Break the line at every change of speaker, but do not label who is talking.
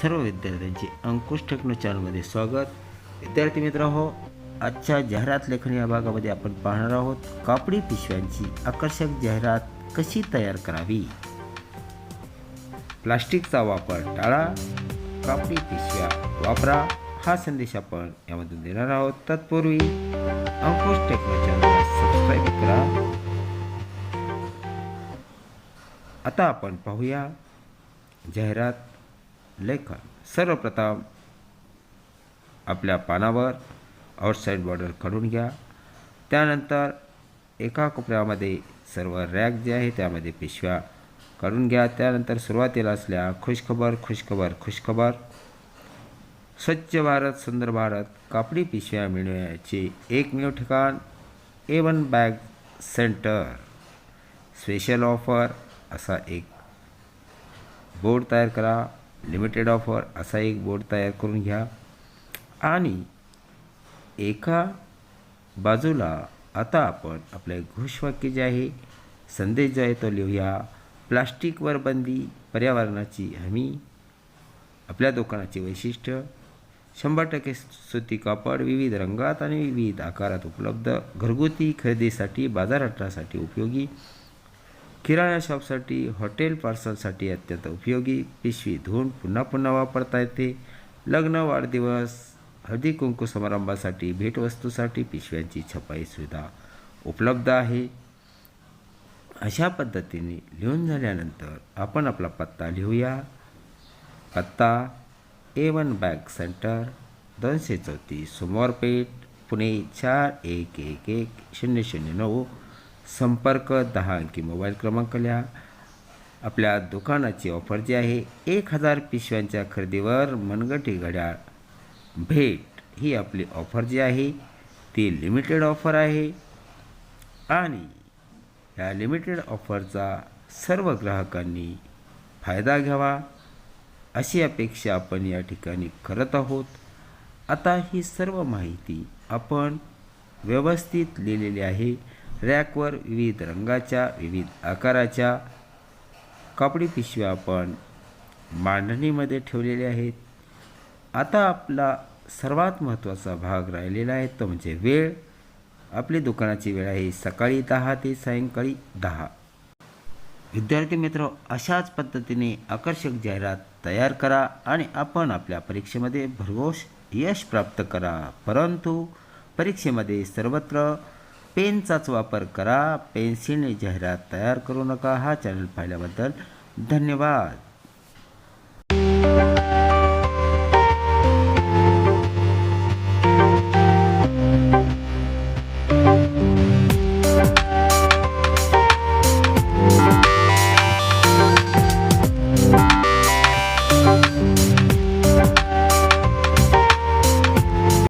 सर्व विद्यार्थ्यांचे अंकुश टेक्नो चॅनलमध्ये स्वागत. विद्यार्थी मित्र हो आजच्या जाहिरात लेखन या भागामध्ये आपण पाहणार आहोत कापडी पिशव्यांची आकर्षक जाहिरात कशी तयार करावी? प्लास्टिकचा वापर टाळा कापडी पिशव्या वापरा हा संदेश आपण यामधून देणार आहोत. तत्पूर्वी अंकुश टेक्नो चॅनलला सबस्क्राईब करा. आता आपण पाहूया जाहिरात लेखन. सर्वप्रथम आपल्या पानावर आउटसाईड बॉर्डर काढून घ्या. त्यानंतर एका कोपऱ्यामध्ये सर्व रॅक जे आहे त्यामध्ये पिशव्या काढून घ्या. त्यानंतर सुरुवातीला असल्या खुशखबर खुशखबर खुशखबर. स्वच्छ भारत सुंदर भारत कापडी पिशव्या मिळण्याचे एकमेव ठिकाण A one bag centre special offer असा एक बोर्ड तयार करा. लिमिटेड ऑफर असा एक बोर्ड तयार करून घ्या. आणि एका बाजूला आता आपण आपले घोषवाक्य जे आहे संदेश जो आहे तो लिहूया. प्लास्टिकवर बंदी पर्यावरणाची हमी आपल्या दुकानाचे वैशिष्ट्य शंभर टक्के सुती कापड विविध रंगात आणि विविध आकारात उपलब्ध घरगुती खरेदीसाठी बाजारहटासाठी उपयोगी किराणा शॉपसाठी हॉटेल पार्सलसाठी अत्यंत उपयोगी. पिशवी धुवून पुन्हा पुन्हा वापरता येते. लग्न वाढदिवस हळदी कुंकू समारंभासाठी भेटवस्तूसाठी पिशव्यांची छपाई सुविधा उपलब्ध आहे. अशा पद्धतीने लिहून झाल्यानंतर आपण आपला पत्ता लिहूया. पत्ता ए वन बॅग सेंटर दोनशे चौतीस सोमवारपेठ पुणे चार एक एक एक शून्य शून्य नऊ संपर्क दहा अंकी मोबाईल क्रमांक लिहा. आपल्या दुकानाची ऑफर जी आहे एक हजार पिशव्यांच्या खरेदीवर मनगटी घड्याळ. भेट ही आपली ऑफर जी आहे ती लिमिटेड ऑफर आहे. आणि या लिमिटेड ऑफरचा सर्व ग्राहकांनी फायदा घ्यावा. अशी अपेक्षा आपण या ठिकाणी करत आहोत. आता ही सर्व माहिती आपण व्यवस्थित लिहिलेली आहे. रॅकवर विविध रंगाच्या विविध आकाराच्या कापडी पिशव्या आपण मांडणीमध्ये ठेवलेल्या आहेत. आता आपला सर्वात महत्त्वाचा भाग राहिलेला आहे तो म्हणजे वेळ. आपली दुकानाची वेळ आहे सकाळी दहा ते सायंकाळी दहा. विद्यार्थी मित्र अशाच पद्धतीने आकर्षक जाहिरात तयार करा आणि आपण आपल्या परीक्षेमध्ये भरघोष यश प्राप्त करा. परंतु परीक्षेमध्ये सर्वत्र पेनचाच वापर करा. पेन्सिलने जाहिरात तयार करू नका. हा चॅनल पाहिल्याबद्दल धन्यवाद.